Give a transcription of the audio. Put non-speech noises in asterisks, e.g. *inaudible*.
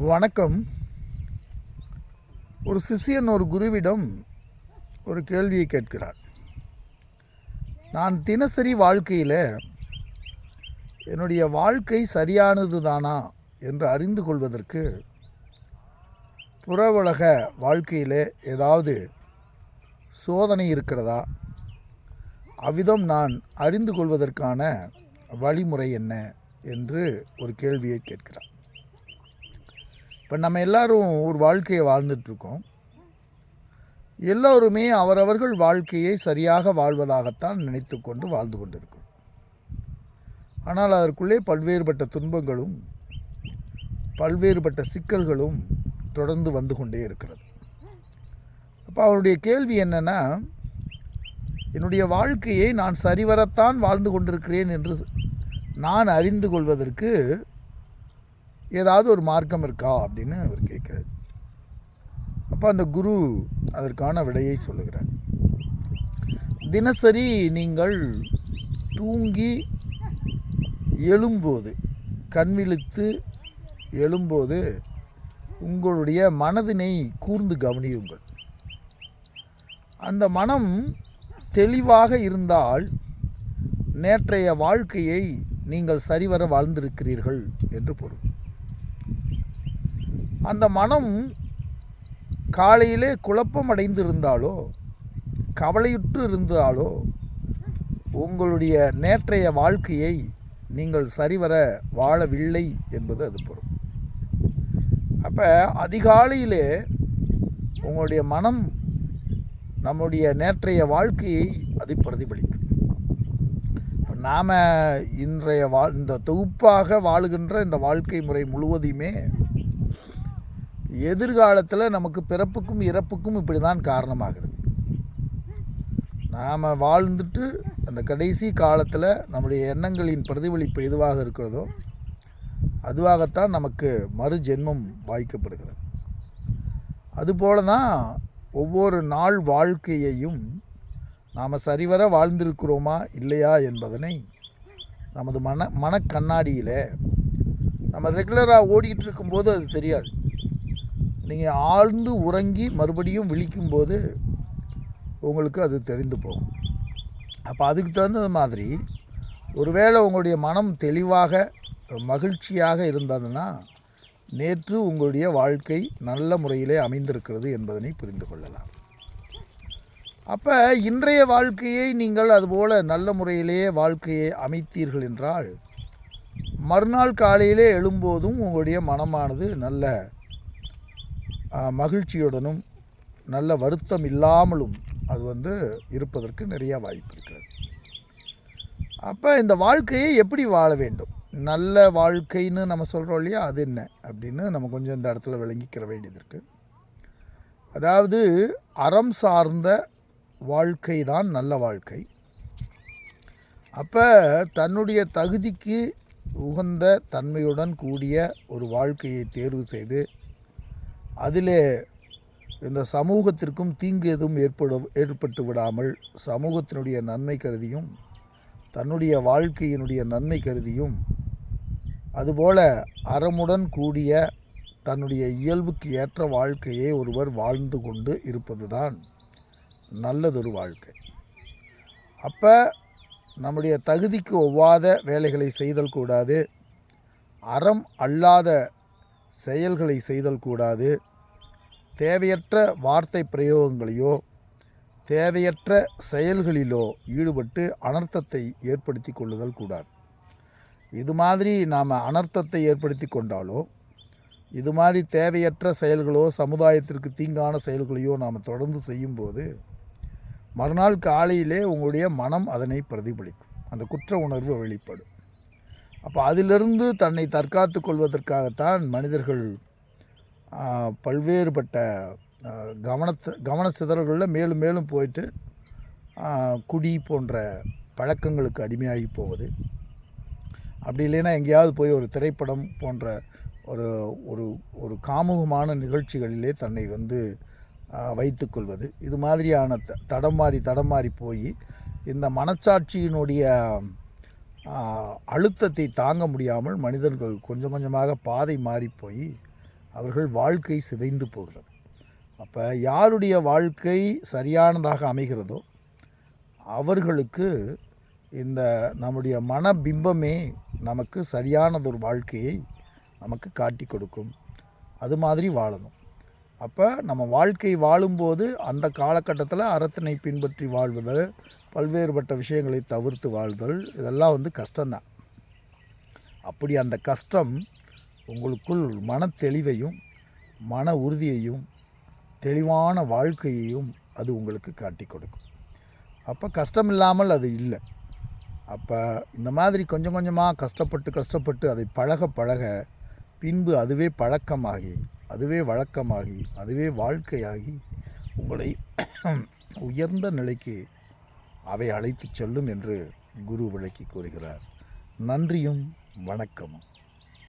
வணக்கம். ஒரு சிஷ்யன் ஒரு குருவிடம் ஒரு கேள்வியை கேட்கிறார். நான் தினசரி வாழ்க்கையில் என்னுடைய வாழ்க்கை சரியானது தானா என்று அறிந்து கொள்வதற்கு புற உலக வாழ்க்கையில் ஏதாவது சோதனை இருக்கிறதா? அவ்விதம் நான் அறிந்து கொள்வதற்கான வழிமுறை என்ன? என்று ஒரு கேள்வியை கேட்கிறார். இப்போ நம்ம எல்லாரும் ஒரு வாழ்க்கையை வாழ்ந்துட்டுருக்கோம். எல்லோருமே அவரவர்கள் வாழ்க்கையை சரியாக வாழ்வதாகத்தான் நினைத்து கொண்டு வாழ்ந்து கொண்டிருக்கிறோம். ஆனால் அதற்குள்ளே பல்வேறுபட்ட துன்பங்களும் பல்வேறுபட்ட சிக்கல்களும் தொடர்ந்து வந்து கொண்டே இருக்கிறது. அப்போ அவருடைய கேள்வி என்னென்னா என்னுடைய வாழ்க்கையை நான் சரிவரத்தான் வாழ்ந்து கொண்டிருக்கிறேன் என்று நான் அறிந்து கொள்வதற்கு ஏதாவது ஒரு மார்க்கம் இருக்கா அப்படின்னு அவர் கேட்குறார். அப்போ அந்த குரு அதற்கான விடையை சொல்லுகிறார். தினசரி நீங்கள் தூங்கி எழும்போது கண்விழித்து எழும்போது உங்களுடைய மனதினை கூர்ந்து கவனியுங்கள். அந்த மனம் தெளிவாக இருந்தால் நேற்றைய வாழ்க்கையை நீங்கள் சரிவர வாழ்ந்திருக்கிறீர்கள் என்று பொருள். அந்த மனம் காலையிலே குழப்பம் அடைந்திருந்தாலோ கவலையுற்று இருந்தாலோ உங்களுடைய நேற்றைய வாழ்க்கையை நீங்கள் சரிவர வாழவில்லை என்பது அது பொருள். அப்போ அதிகாலையிலே உங்களுடைய மனம் நம்முடைய நேற்றைய வாழ்க்கையை அது பிரதிபலிக்கும். நாம் இன்றைய வா இந்த தொகுப்பாக வாழுகின்ற இந்த வாழ்க்கை முறை முழுவதையுமே எதிர்காலத்தில் நமக்கு பிறப்புக்கும் இறப்புக்கும் இப்படி தான் காரணமாகிறது. நாம் வாழ்ந்துட்டு அந்த கடைசி காலத்தில் நம்முடைய எண்ணங்களின் பிரதிபலிப்பு எதுவாக இருக்கிறதோ அதுவாகத்தான் நமக்கு மறு ஜென்மம் வாய்க்கப்படுகிறது. அதுபோல தான் ஒவ்வொரு நாள் வாழ்க்கையையும் நாம் சரிவர வாழ்ந்திருக்கிறோமா இல்லையா என்பதனை நமது மன மனக்கண்ணாடியில் நம்ம ரெகுலராக ஓடிக்கிட்டு இருக்கும்போது அது தெரியாது. நீங்கள் ஆழ்ந்து உறங்கி மறுபடியும் விழிக்கும்போது உங்களுக்கு அது தெரிந்து போகும். அப்போ அதுக்கு தகுந்த மாதிரி ஒருவேளை உங்களுடைய மனம் தெளிவாக மகிழ்ச்சியாக இருந்ததுன்னா நேற்று உங்களுடைய வாழ்க்கை நல்ல முறையிலே அமைந்திருக்கிறது என்பதனை புரிந்து கொள்ளலாம். அப்போ இன்றைய வாழ்க்கையை நீங்கள் அதுபோல் நல்ல முறையிலேயே வாழ்க்கையை அமைத்தீர்கள் என்றால் மறுநாள் காலையிலே எழும்போதும் உங்களுடைய மனமானது நல்ல மகிழ்ச்சியுடனும் நல்ல வருத்தம் இல்லாமலும் அது வந்து இருப்பதற்கு நிறையா வாய்ப்பு இருக்கிறது. அப்போ இந்த வாழ்க்கையை எப்படி வாழ வேண்டும்? நல்ல வாழ்க்கைன்னு நம்ம சொல்கிறோம் இல்லையா அது என்ன? அப்படின்னு நம்ம கொஞ்சம் இந்த இடத்துல விளங்கிக்கிற வேண்டியது இருக்குது அதாவது அறம் சார்ந்த வாழ்க்கை தான் நல்ல வாழ்க்கை. அப்போ தன்னுடைய தகுதிக்கு உகந்த தன்மையுடன் கூடிய ஒரு வாழ்க்கையை தேர்வு செய்து அதிலே இந்த சமூகத்திற்கும் தீங்கு எதுவும் ஏற்பட ஏற்பட்டு விடாமல் சமூகத்தினுடைய நன்மை கருதியும் தன்னுடைய வாழ்க்கையினுடைய நன்மை கருதியும் அதுபோல அறமுடன் கூடிய தன்னுடைய இயல்புக்கு ஏற்ற வாழ்க்கையை ஒருவர் வாழ்ந்து கொண்டு இருப்பதுதான் நல்லதொரு வாழ்க்கை. அப்போ நம்முடைய தகுதிக்கு ஒவ்வாத வேலைகளை செய்தல் கூடாது. அறம் அல்லாத செயல்களை செய்தல் கூடாது. தேவையற்ற வார்த்தை பிரயோகங்களையோ தேவையற்ற செயல்களிலோ ஈடுபட்டு அனர்த்தத்தை ஏற்படுத்தி கொள்ளுதல் கூடாது. இது மாதிரி நாம் அனர்த்தத்தை ஏற்படுத்தி கொண்டாலோ இது மாதிரி தேவையற்ற செயல்களோ சமுதாயத்திற்கு தீங்கான செயல்களையோ நாம் தொடர்ந்து செய்யும்போது மறுநாள் காலையிலே உங்களுடைய மனம் அதனை பிரதிபலிக்கும். அந்த குற்ற உணர்வு வெளிப்படும். அப்போ அதிலிருந்து தன்னை தற்காத்து கொள்வதற்காகத்தான் மனிதர்கள் பல்வேறுபட்ட கவனத்தை கவன சிதறல்களில் மேலும் மேலும் போயிட்டு குடி போன்ற பழக்கங்களுக்கு அடிமையாகி போவது. அப்படி இல்லைன்னா எங்கேயாவது போய் ஒரு திரைப்படம் போன்ற ஒரு ஒரு ஒரு காமுகமான நிகழ்ச்சிகளிலே தன்னை வந்து வைத்துக்கொள்வது. இது மாதிரியான த தடம் மாறி தடம் மாறி போய் இந்த மனச்சாட்சியினுடைய அழுத்தத்தை தாங்க முடியாமல் மனிதர்கள் கொஞ்சம் கொஞ்சமாக பாதை மாறி போய் அவர்கள் வாழ்க்கை சிதைந்து போகிறது. அப்போ யாருடைய வாழ்க்கை சரியானதாக அமைகிறதோ அவர்களுக்கு இந்த நம்முடைய மனபிம்பமே நமக்கு சரியானதொரு வாழ்க்கையை நமக்கு காட்டி கொடுக்கும். அது மாதிரி வாழணும். அப்போ நம்ம வாழ்க்கை வாழும்போது அந்த காலகட்டத்தில் அறத்தினை பின்பற்றி வாழ்வதல் பல்வேறுபட்ட விஷயங்களை தவிர்த்து வாழ்தல் இதெல்லாம் வந்து கஷ்டம்தான். அப்படி அந்த கஷ்டம் உங்களுக்குள் மன தெளிவையும் மன உறுதியையும் தெளிவான வாழ்க்கையையும் அது உங்களுக்கு காட்டி கொடுக்கும். அப்போ கஷ்டம் இல்லாமல் அது இல்லை. அப்போ இந்த மாதிரி கொஞ்சம் கொஞ்சமாக கஷ்டப்பட்டு கஷ்டப்பட்டு அதை பழக பழக பின்பு அதுவே பழக்கமாகி அதுவே வழக்கமாகி அதுவே வாழ்க்கையாகி உங்களை *clears throat* உயர்ந்த நிலைக்கு அவை அழைத்துச் செல்லும் என்று குரு விளக்கி கூறுகிறார். நன்றியும் வணக்கமும்.